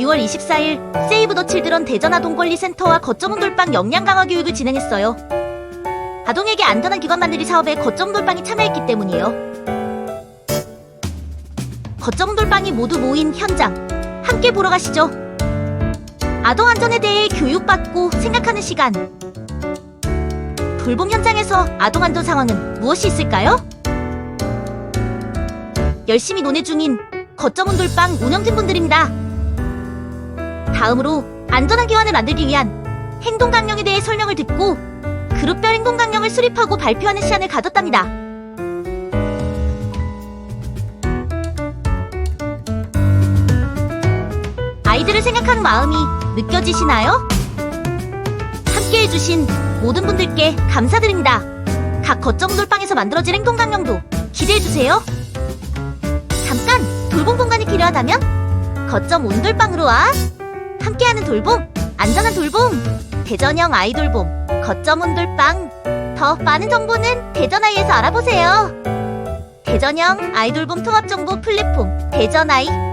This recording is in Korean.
6월 24일 세이브 더 칠드런 대전 아동 권리 센터와 거점 돌방 역량 강화 교육을 진행했어요. 아동에게 안전한 기관 만들기 사업에 거점 돌방이 참여했기 때문이에요. 거점 돌방이 모두 모인 현장 함께 보러 가시죠. 아동 안전에 대해 교육받고 생각하는 시간. 돌봄 현장에서 아동 안전 상황은 무엇이 있을까요? 열심히 논의 중인 거점은 돌방 운영팀 분들입니다. 다음으로 안전한 기관을 만들기 위한 행동 강령에 대해 설명을 듣고 그룹별 행동 강령을 수립하고 발표하는 시간을 가졌답니다. 아이들을 생각하는 마음이 느껴지시나요? 함께 해주신 모든 분들께 감사드립니다. 각 거점 돌방에서 만들어질 행동 강령도 기대해주세요. 잠깐 돌봄 공간이 필요하다면 거점 온돌방으로 와. 함께하는 돌봄, 안전한 돌봄, 대전형 아이돌봄, 거점 온돌방. 더 많은 정보는 대전아이에서 알아보세요. 대전형 아이돌봄 통합정보 플랫폼 대전아이